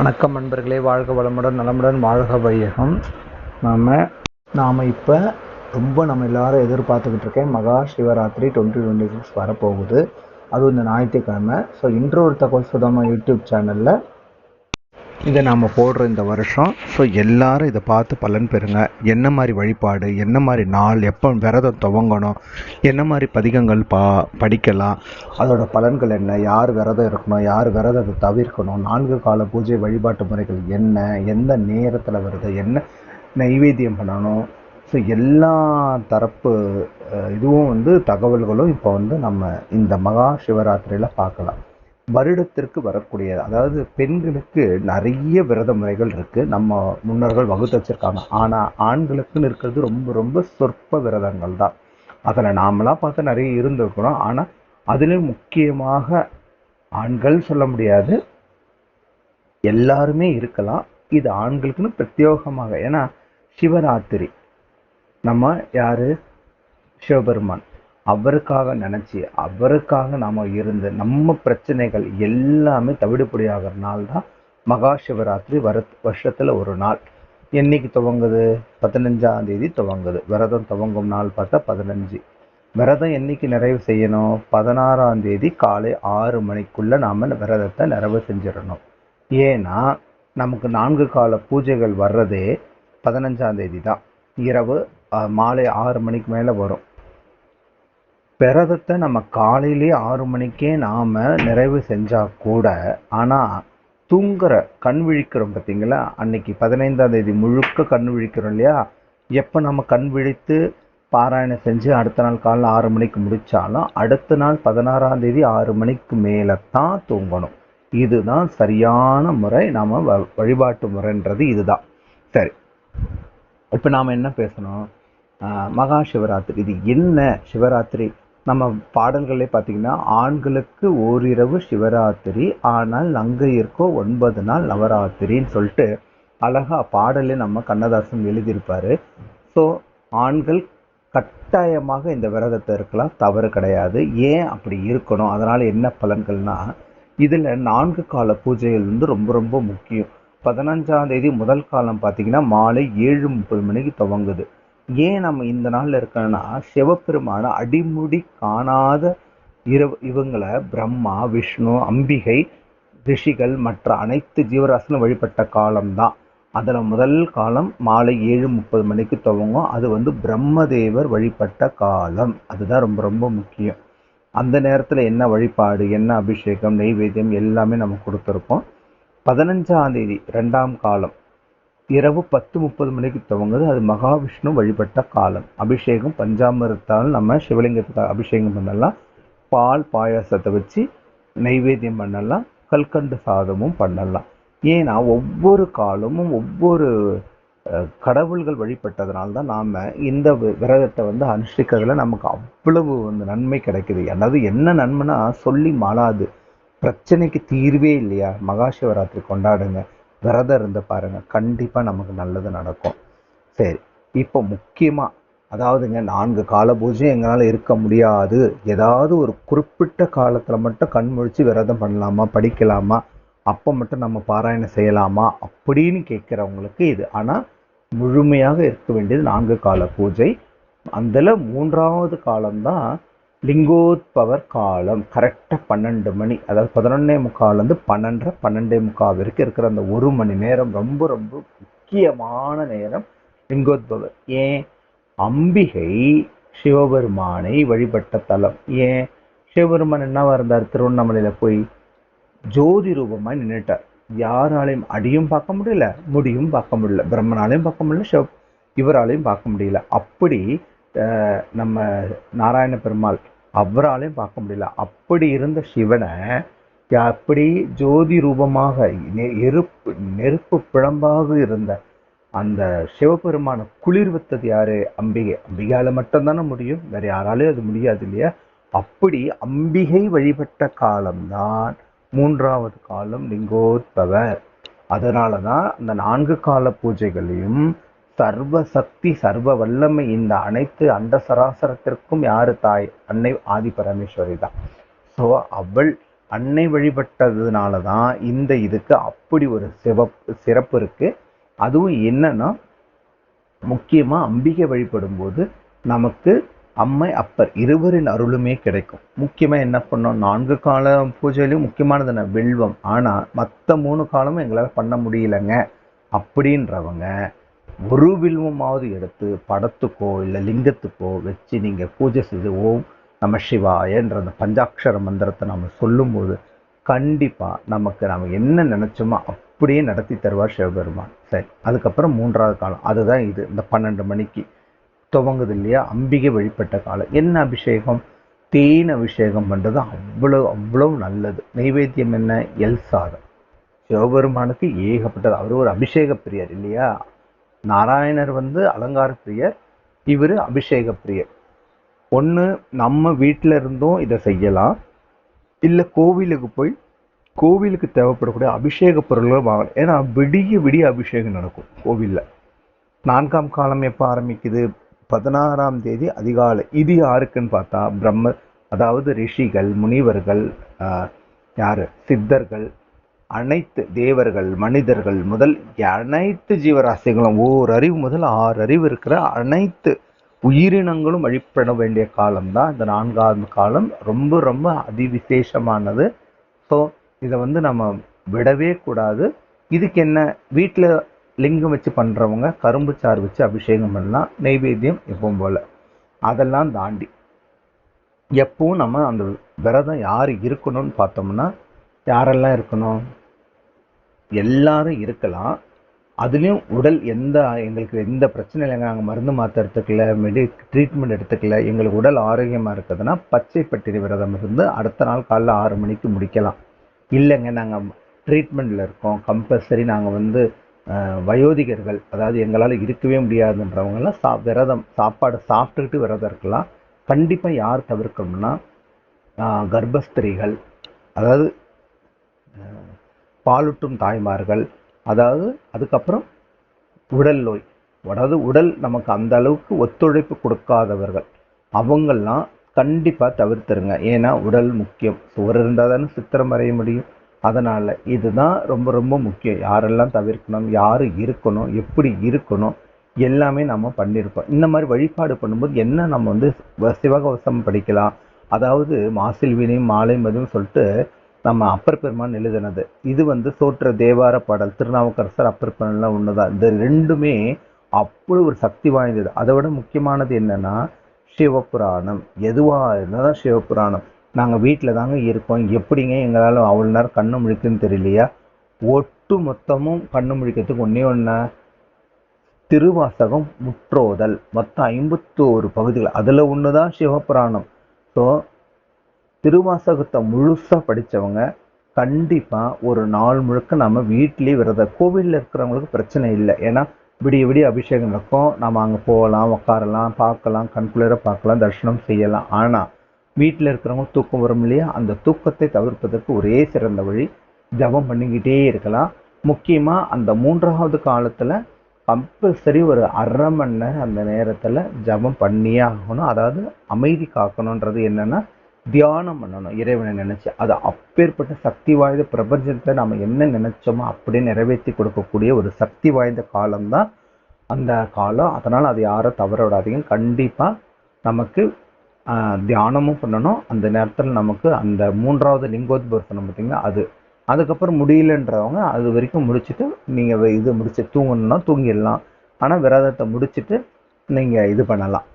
வணக்கம் நண்பர்களே வாழ்க வளமுடன் நலமுடன் வாழ்க வையகம். நாம் நாம் இப்போ ரொம்ப நம்ம எல்லாரும் எதிர்பார்த்துக்கிட்டு இருக்கேன் மகா சிவராத்திரி டுவெண்ட்டி டுவெண்ட்டி சிக்ஸ் வரப்போகுது. அதுவும் இந்த ஞாயிற்றுக்கிழமை. ஸோ இன்று ஒரு தகவல் சுதமா யூடியூப் சேனலில் இதை நாம் போடுற இந்த வருஷம் ஸோ எல்லாரும் இதை பார்த்து பலன் பெறுங்க. என்ன மாதிரி வழிபாடு என்ன மாதிரி நாள் எப்போ விரதம் துவங்கணும் என்ன மாதிரி பதிகங்கள் பா படிக்கலாம் அதோட பலன்கள் என்ன யார் விரதம் இருக்கணும் யார் விரதத்தை தவிர்க்கணும் நான்கு கால பூஜை வழிபாட்டு முறைகள் என்ன எந்த நேரத்தில் வருது என்ன நைவேத்தியம் பண்ணணும் ஸோ எல்லா தரப்பு இதுவும் வந்து தகவல்களும் இப்போ வந்து நம்ம இந்த மகா சிவராத்திரியில் பார்க்கலாம். வருடத்திற்கு வரக்கூடிய அதாவது பெண்களுக்கு நிறைய விரத முறைகள் இருக்கு. நம்ம முன்னோர்கள் வகுத்து வச்சிருக்காங்க. ஆனா ஆண்களுக்குன்னு இருக்கிறது ரொம்ப ரொம்ப சொற்ப விரதங்கள் தான். அதில் நாமலாம் பார்த்து நிறைய இருந்திருக்கிறோம். ஆனா அதுலேயும் முக்கியமாக ஆண்கள் சொல்ல முடியாது. எல்லாருமே இருக்கலாம். இது ஆண்களுக்குன்னு பிரத்யேகமாக. ஏன்னா சிவராத்திரி. நம்ம யாரு? சிவபெருமான். அவருக்காக நினச்சி அவருக்காக நாம் இருந்து நம்ம பிரச்சனைகள் எல்லாமே தவிடுபடியாகிற நாள் தான் மகா சிவராத்திரி வர வருஷத்தில் ஒரு நாள். என்னைக்கு துவங்குது? பதினஞ்சாம் தேதி துவங்குது. விரதம் துவங்கும் நாள் பார்த்தா பதினஞ்சு. விரதம் என்னைக்கு நிறைவு செய்யணும்? பதினாறாம் தேதி காலை ஆறு மணிக்குள்ளே நாம் விரதத்தை நிறைவு செஞ்சிடணும். ஏன்னா நமக்கு நான்கு கால பூஜைகள் வர்றதே பதினஞ்சாம் தேதி தான். இரவு மாலை ஆறு மணிக்கு மேலே வரும். விரதத்தை நம்ம காலையிலே ஆறு மணிக்கே நாம் நிறைவு செஞ்சால் கூட ஆனால் தூங்குற கண் விழிக்கிறோம் பார்த்தீங்களா? அன்னைக்கு பதினைந்தாம் தேதி முழுக்க கண் விழிக்கிறோம் இல்லையா? எப்போ நம்ம கண் விழித்து பாராயணம் செஞ்சு அடுத்த நாள் காலைல ஆறு மணிக்கு முடித்தாலும் அடுத்த நாள் பதினாறாம் தேதி ஆறு மணிக்கு மேலே தான் தூங்கணும். இதுதான் சரியான முறை. நாம் வ- வழிபாட்டு முறைன்றது இதுதான். சரி. இப்போ நாம் என்ன பேசணும்? மகா சிவராத்திரி. இது என்ன சிவராத்திரி? நம்ம பாடல்களே பார்த்தீங்கன்னா ஆண்களுக்கு ஓரிரவு சிவராத்திரி ஆனால் நங்கையர்க்கோ ஒன்பது நாள் நவராத்திரின்னு சொல்லிட்டு அழகா பாடலே நம்ம கண்ணதாசன் எழுதியிருப்பார். ஸோ ஆண்கள் கட்டாயமாக இந்த விரதத்தை இருக்கலாம் தவறு கிடையாது. ஏன் அப்படி இருக்கணும்? அதனால் என்ன பலன்கள்னா இதில் நான்கு கால பூஜைகள் வந்து ரொம்ப ரொம்ப முக்கியம். பதினஞ்சாம் தேதி முதல் காலம் பார்த்திங்கன்னா மாலை ஏழு முப்பது மணிக்கு துவங்குது. ஏன் நம்ம இந்த நாள்ல இருக்கோம்னா சிவபெருமான அடிமுடி காணாத இரவு இவங்களை பிரம்மா விஷ்ணு அம்பிகை ரிஷிகள் மற்ற அனைத்து ஜீவராசிலும் வழிபட்ட காலம்தான். அதில் முதல் காலம் மாலை ஏழு முப்பது மணிக்கு துவங்கும். அது வந்து பிரம்மதேவர் வழிபட்ட காலம். அதுதான் ரொம்ப ரொம்ப முக்கியம். அந்த நேரத்தில் என்ன வழிபாடு என்ன அபிஷேகம் நெய்வேத்தியம் எல்லாமே நம்ம கொடுத்துருக்கோம் பதினஞ்சாம் தேதி ரெண்டாம் காலம். இரவு பத்து முப்பது மணிக்கு துவங்குது. அது மகாவிஷ்ணு வழிபட்ட காலம். அபிஷேகம் பஞ்சாமிரத்தால் நம்ம சிவலிங்கத்துக்கு அபிஷேகம் பண்ணலாம். பால் பாயாசத்தை வச்சு நைவேத்தியம் பண்ணலாம். கல்கண்டு சாதமும் பண்ணலாம். ஏன்னா ஒவ்வொரு காலமும் ஒவ்வொரு கடவுள்கள் வழிபட்டதுனால தான் நாம் இந்த விரதத்தை வந்து அனுஷ்டிக்கிறதுல நமக்கு அவ்வளவு வந்து நன்மை கிடைக்குது. அதாவது என்ன நன்மைனா சொல்லி மாளாது. பிரச்சனைக்கு தீர்வே இல்லையா? மகா சிவராத்திரி கொண்டாடுங்க. விரதம் இருந்து பாருங்கள் கண்டிப்பாக நமக்கு நல்லது நடக்கும். சரி இப்போ முக்கியமாக அதாவதுங்க நான்கு கால பூஜை எங்களால் இருக்க முடியாது. ஏதாவது ஒரு குறிப்பிட்ட காலத்தில் மட்டும் கண் முழிச்சு விரதம் பண்ணலாமா படிக்கலாமா அப்போ மட்டும் நம்ம பாராயணம் செய்யலாமா அப்படின்னு கேட்குறவங்களுக்கு இது. ஆனால் முழுமையாக இருக்க வேண்டியது நான்கு கால பூஜை. அதில் மூன்றாவது காலம்தான் லிங்கோத்பவர் காலம் கரெக்டாக பன்னெண்டு மணி அதாவது பதினொன்னே முக்கால்லேருந்து பன்னெண்டரை பன்னெண்டே முக்கால் வரைக்கும் இருக்கிற அந்த ஒரு மணி நேரம் ரொம்ப ரொம்ப முக்கியமான நேரம் லிங்கோத்பவர். ஏன்? அம்பிகை சிவபெருமானை வழிபட்ட தலம். ஏன்? சிவபெருமான் என்னவா இருந்தார்? திருவண்ணாமலையில போய் ஜோதி ரூபமாய் நின்னுட்டார். யாராலையும் அடியும் பார்க்க முடியல முடியும் பார்க்க முடியல. பிரம்மனாலையும் பார்க்க முடியல சிவ இவராலையும் பார்க்க முடியல. அப்படி அஹ், நம்ம நாராயண பெருமாள் அவராலையும் பார்க்க முடியல. அப்படி இருந்த சிவனை அப்படி ஜோதி ரூபமாக நெ- எருப்பு நெருப்பு பிழம்பாக இருந்த அந்த சிவபெருமான குளிர்வித்தது யாரு? அம்பிகை. அம்பிகையால மட்டும்தானே முடியும். வேற யாராலையும் அது முடியாது இல்லையா? அப்படி அம்பிகை வழிபட்ட காலம்தான் மூன்றாவது காலம் லிங்கோத்பவர் அதனால தான் அந்த நான்கு கால பூஜைகளையும் சர்வ சக்தி சர்வ வல்லமை இந்த அனைத்து அண்ட சராசரத்திற்கும் யாரு தாய்? அன்னை ஆதி பரமேஸ்வரி தான். ஸோ அவள் அன்னை வழிபட்டதுனால தான் இந்த இதுக்கு அப்படி ஒரு சிவப்பு சிறப்பு இருக்கு. அதுவும் என்னன்னா முக்கியமாக அம்பிகை வழிபடும் போது நமக்கு அம்மை அப்பர் இருவரின் அருளுமே கிடைக்கும். முக்கியமாக என்ன பண்ணோம்? நான்கு கால பூஜையிலையும் முக்கியமானது என்ன வில்வம். ஆனால் மற்ற மூணு காலமும் எங்களால் பண்ண முடியலங்க. அப்படின்றவங்க ஒரு வில்வமாவது எடுத்து படத்துக்கோ இல்லை லிங்கத்துக்கோ வச்சு நீங்கள் பூஜை செய்து ஓம் நம சிவாயன்ற அந்த பஞ்சாட்சர மந்திரத்தை நம்ம சொல்லும்போது கண்டிப்பாக நமக்கு நம்ம என்ன நினச்சோமோ அப்படியே நடத்தி தருவார் சிவபெருமான். சரி அதுக்கப்புறம் மூன்றாவது காலம். அதுதான் இது. இந்த பன்னெண்டு மணிக்கு துவங்குது இல்லையா? அம்பிகை வழிபட்ட காலம். என்ன அபிஷேகம்? தேன் அபிஷேகம் பண்ணுறது அவ்வளோ அவ்வளோ நல்லது. நைவேத்தியம் என்ன? எல் சாதம். சிவபெருமானுக்கு ஏகப்பட்டது. அவர் ஒரு அபிஷேக பிரியர் இல்லையா? நாராயணர் வந்து அலங்கார பிரியர் இவர் அபிஷேக பிரியர். ஒன்று நம்ம வீட்டில் இருந்தும் இதை செய்யலாம். இல்லை கோவிலுக்கு போய் கோவிலுக்கு தேவைப்படக்கூடிய அபிஷேக பொருள்கள் வாங்கலாம். ஏன்னா விடிய விடிய அபிஷேகம் நடக்கும் கோவிலில். நான்காம் காலம் எப்போ ஆரம்பிக்குது? பதினாறாம் தேதி அதிகாலை. இது யாருக்குன்னு பார்த்தா பிரம்ம அதாவது ரிஷிகள் முனிவர்கள் யார்? சித்தர்கள் அனைத்து தேவர்கள் மனிதர்கள் முதல் அனைத்து ஜீவராசிகளும் ஓர் அறிவு முதல் ஆறு அறிவு இருக்கிற அனைத்து உயிரினங்களும் வழிபட வேண்டிய காலம்தான். இந்த நான்காவது காலம் ரொம்ப ரொம்ப அதிவிசேஷமானது. ஸோ இதை வந்து நம்ம விடவே கூடாது. இதுக்கு என்ன வீட்டில் லிங்கம் வச்சு பண்ணுறவங்க கரும்பு சாறு வச்சு அபிஷேகம் பண்ணலாம் நெய்வேத்தியம் எப்பவும் போல். அதெல்லாம் தாண்டி எப்பவும் நம்ம அந்த விரதம் யார் இருக்கணும்னு பார்த்தோம்னா யாரெல்லாம் இருக்கணும்? எல்லாரும் இருக்கலாம். அதுலேயும் உடல் எந்த எங்களுக்கு எந்த பிரச்சனை இல்லைங்க. நாங்கள் மருந்து மாத்திரை எடுத்துக்கல மெடி ட்ரீட்மெண்ட் எடுத்துக்கல. எங்களுக்கு உடல் ஆரோக்கியமாக இருக்குதுன்னா பச்சை பட்டினி விரதம் இருந்து அடுத்த நாள் காலைல ஆறு மணிக்கு முடிக்கலாம். இல்லைங்க நாங்கள் ட்ரீட்மெண்ட்டில் இருக்கோம். கம்பல்சரி நாங்கள் வந்து வயோதிகர்கள் அதாவது எங்களால் இருக்கவே முடியாதுன்றவங்கெல்லாம் சா விரதம் சாப்பாடு சாப்பிட்டுக்கிட்டு விரதம் இருக்கலாம். கண்டிப்பாக யார் தவிர்க்கணும்னா கர்ப்பஸ்திரிகள் கர்ப்பஸ்திரீகள் அதாவது பாலூட்டும் தாய்மார்கள். அதாவது அதுக்கப்புறம் உடல் நோய். அதாவது உடல் நமக்கு அந்த அளவுக்கு ஒத்துழைப்பு கொடுக்காதவர்கள். அவங்கெல்லாம் கண்டிப்பாக தவிர்த்துருங்க. ஏன்னா உடல் முக்கியம். சுவர் இருந்தால் தானே சித்திரம் வரைய முடியும். அதனால் இதுதான் ரொம்ப ரொம்ப முக்கியம். யாரெல்லாம் தவிர்க்கணும்? யார் இருக்கணும்? எப்படி இருக்கணும்? எல்லாமே நம்ம பண்ணியிருப்போம் இந்த மாதிரி வழிபாடு பண்ணும்போது என்ன நம்ம வந்து வ- சிவகவசம் படிக்கலாம். அதாவது மாசில் வினையும் மாலை மதியம் சொல்லிட்டு நம்ம அப்பர் பெருமான் எழுதினது. இது வந்து சோற்ற தேவார பாடல் திருநாவுக்கரசர் அப்பர் பெருமான்லாம் தான் இந்த ரெண்டுமே அப்படி ஒரு சக்தி வாய்ந்தது. அதை விட முக்கியமானது என்னன்னா சிவபுராணம். எதுவாக இருந்தாலும் சிவபுராணம். நாங்கள் வீட்டில் தாங்க இருக்கோம். எப்படிங்க எங்களால் அவ்வளோ நேரம் கண்ணு முழிக்குன்னு தெரியலையா? ஒட்டு மொத்தமும் கண்ணு முழிக்கிறதுக்கு ஒன்றே ஒன்று திருவாசகம் முற்றோதல். மொத்தம் ஐம்பத்தோரு பகுதிகள். அதில் ஒன்று தான் சிவபுராணம். ஸோ திருவாசகத்தை முழுசாக படித்தவங்க கண்டிப்பாக ஒரு நாள் முழுக்க நம்ம வீட்லேயே விரத கோவிலில் இருக்கிறவங்களுக்கு பிரச்சனை இல்லை. ஏன்னா விடிய விடிய அபிஷேகம் நடக்கும். நம்ம அங்கே போகலாம் உட்காரலாம் பார்க்கலாம் கண்குளிர பார்க்கலாம் தரிசனம் செய்யலாம். ஆனால் வீட்டில் இருக்கிறவங்க தூக்கம் வரும் இல்லையா? அந்த தூக்கத்தை தவிர்ப்பதற்கு ஒரே சிறந்த வழி ஜபம் பண்ணிக்கிட்டே இருக்கலாம். முக்கியமாக அந்த மூன்றாவது காலத்தில் கம்பல்சரி ஒரு அரை மணி நேரம் அந்த நேரத்தில் ஜபம் பண்ணியே ஆகணும். அதாவது அமைதி காக்கணுன்றது என்னென்னா தியானம் பண்ணணும். இறைவனை நினச்சி. அது அப்பேற்பட்ட சக்தி வாய்ந்த பிரபஞ்சத்தை நம்ம என்ன நினச்சோமோ அப்படியே நிறைவேற்றி கொடுக்கக்கூடிய ஒரு சக்தி வாய்ந்த காலம்தான் அந்த காலம். அதனால் அது யாரும் தவற விடாதீங்க. கண்டிப்பாக நமக்கு தியானமும் பண்ணணும். அந்த நேரத்தில் நமக்கு அந்த மூன்றாவது லிங்கோத்பர்சனம் பார்த்தீங்கன்னா அது. அதுக்கப்புறம் முடியலன்றவங்க அது வரைக்கும் முடிச்சுட்டு நீங்கள் இது முடிச்சு தூங்கணும்னா தூங்கிடலாம். ஆனால் விரதத்தை முடிச்சுட்டு நீங்கள் இது பண்ணலாம்.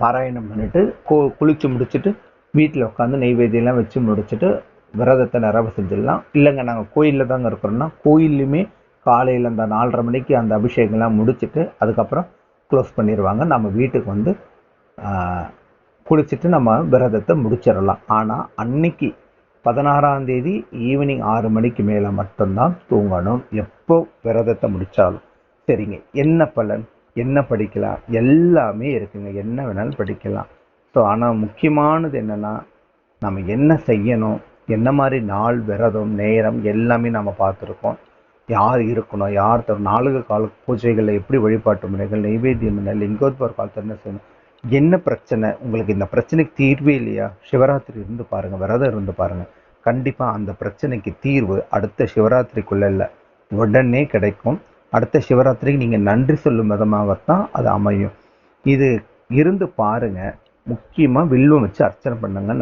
பாராயணம் பண்ணிவிட்டு கு குளித்து முடிச்சுட்டு வீட்டில் உட்காந்து நெய்வேத்தியெல்லாம் வச்சு முடிச்சுட்டு விரதத்தை நிறைவு செஞ்சிடலாம். இல்லைங்க நாங்கள் கோயிலில் தாங்க இருக்கிறோன்னா கோயில்லையுமே காலையில் அந்த நாலரை மணிக்கு அந்த அபிஷேகம்லாம் முடிச்சுட்டு அதுக்கப்புறம் க்ளோஸ் பண்ணிடுவாங்க. நம்ம வீட்டுக்கு வந்து குளிச்சுட்டு நம்ம விரதத்தை முடிச்சிடலாம். ஆனால் அன்னைக்கு பதினாறாம் தேதி ஈவினிங் ஆறு மணிக்கு மேலே மட்டும்தான் தூங்கணும். எப்போ விரதத்தை முடித்தாலும் சரிங்க. என்ன பலன்? என்ன படிக்கலாம்? எல்லாமே இருக்குங்க. என்ன வேணாலும் படிக்கலாம். ஸோ ஆனால் முக்கியமானது என்னன்னா நம்ம என்ன செய்யணும் என்ன மாதிரி நாள் விரதம் நேரம் எல்லாமே நம்ம பார்த்துருக்கோம். யார் இருக்கணும் யார் தரும் நாளுக்கு கால பூஜைகளில் எப்படி வழிபாட்டு முறைகள் நைவேத்தியம் என்ன லிங்கோத்பவர் காலத்தில் என்ன செய்யணும் என்ன பிரச்சனை உங்களுக்கு இந்த பிரச்சனைக்கு தீர்வே இல்லையா? சிவராத்திரி இருந்து பாருங்கள் விரதம் இருந்து பாருங்கள் கண்டிப்பாக அந்த பிரச்சனைக்கு தீர்வு அடுத்த சிவராத்திரிக்குள்ளே இல்லை. உடனே கிடைக்கும். அடுத்த சிவராத்திரிக்கு நீங்கள் நன்றி சொல்லும் விதமாகத்தான் அது அமையும். இது இருந்து பாருங்கள் முக்கியமாக வில்வம் வச்சு அர்ச்சனை பண்ணுங்க.